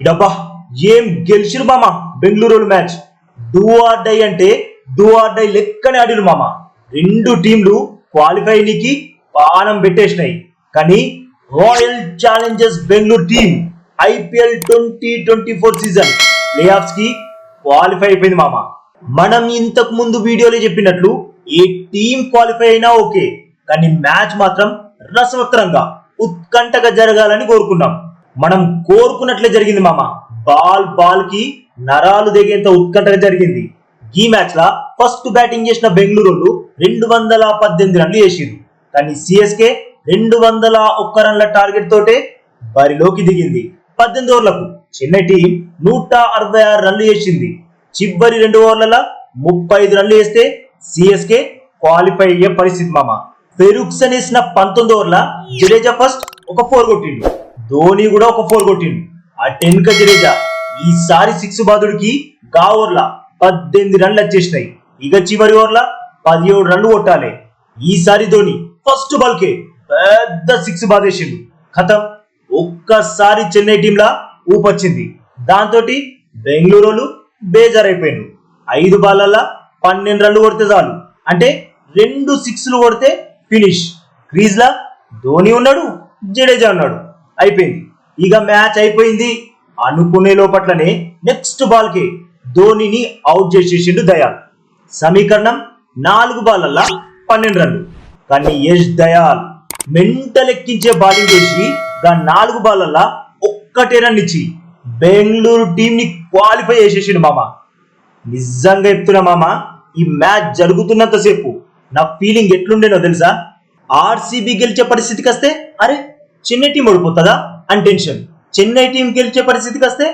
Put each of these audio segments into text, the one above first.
ఇడబ్బా ఏం గెలిచిరు మామ? Bengaluru match. Do or die అంటే డూ ఆర్ డై లెక్కనే ఆడిరు మామ. రెండు టీంలు క్వాలిఫైనికి బాణం పానం పెట్టేసినాయి. కానీ Royal Challengers Bengaluru team IPL twenty twenty four season play ఆఫ్స్కి qualify అయిపోయింది మామ. మనం ఇంతకు ముందు వీడియోలో చెప్పినట్లు ఏ టీం క్వాలిఫై అయినా ఓకే. కానీ మ్యాచ్ మాత్రం రసవత్తరంగా ఉత్కంఠగా జరగాలని కోరుకున్నాం మనం కోరుకున్నట్లే జరిగింది మామ. బాల్ బాల్కి నరాలు దిగేంత ఉత్కంఠగా జరిగింది. ఈ మ్యాచ్ లా ఫస్ట్ బ్యాటింగ్ చేసిన బెంగళూరు రెండు వందల పద్దెనిమిది రన్లు చేసింది కానీ సిఎస్కే రెండు వందల ఒక్క రన్ల టార్గెట్ తోటే బరిలోకి దిగింది. పద్దెనిమిది ఓవర్లకు చెన్నై టీం నూట అరవై ఆరు రన్లు చేసింది. చివరి రెండు ఓవర్ల ముప్పై ఐదు రన్లు వేస్తే సిఎస్కే క్వాలిఫై అయ్యే పరిస్థితి మామ. ఫెరుక్సన్ వేసిన పంతొమ్మిది ఓవర్ల జడేజా ఫస్ట్ ఒక ఫోర్ కొట్టిండు. ధోని కూడా ఒక ఫోర్ కొట్టిండు. ఆ టెన్క జడేజా. ఈసారి సిక్స్ బాదుడికి గా ఓవర్ల పద్దెనిమిది రన్లు వచ్చేసినాయి. ఇక చివరి ఓవర్ల పదిహేడు రన్లు కొట్టాలి. ఈసారి ధోని ఫస్ట్ బాల్కే పెద్ద సిక్స్ బాధేసిండు ఖతం ఒక్కసారి చెన్నై టీంలా ఊపొచ్చింది. దాంతో బెంగళూరు బేజారైపోయిండు ఐదు బాలల్లా పన్నెండు రన్లు కొడితే చాలు. అంటే రెండు సిక్స్లు కొడితే ఫినిష్. క్రీజ్లా ధోని ఉన్నాడు జడేజా ఉన్నాడు. అయిపోయింది. ఇక మ్యాచ్ అయిపోయింది. అనుకునే లోపట్లనే నెక్స్ట్ బాల్కి ధోనిని అవుట్ చేసేసిండు దయాల్. సమీకరణం నాలుగు బాలల్లా పన్నెండు రన్లు. కానీ యష్ దయాల్ మెంట లెక్కించే బౌలింగ్ చేసి గా నాలుగు బాలల్లా ఒక్కటే రన్ ఇచ్చి బెంగళూరు టీం ని క్వాలిఫై చేసేసిండు మామ. నిజంగా చెప్తున్నా మామ ఈ మ్యాచ్ జరుగుతున్నంతసేపు నా ఫీలింగ్ ఎట్లుండేనో తెలుసా? ఆర్సీబీ గెలిచే పరిస్థితికి వస్తే అరే చెన్నై టీం ఓడిపోతుందా? అని టెన్షన్ చెన్నై టీం గెలిచే పరిస్థితికి వస్తే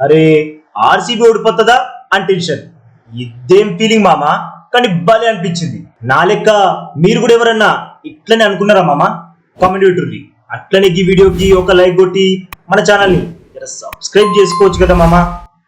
అరే ఆర్సీబీ ఓడిపోతుందా? అని టెన్షన్ ఇదేం ఫీలింగ్ మామ? కానీ భలే అనిపించింది. నా లెక్క మీరు కూడా ఎవరన్నా ఇట్లనే అనుకున్నారా మామ? కామెంట్ అట్లనే ఈ వీడియోకి ఒక లైక్ కొట్టి మన ఛానల్ని సబ్స్క్రైబ్ చేసుకోవచ్చు కదా మామ?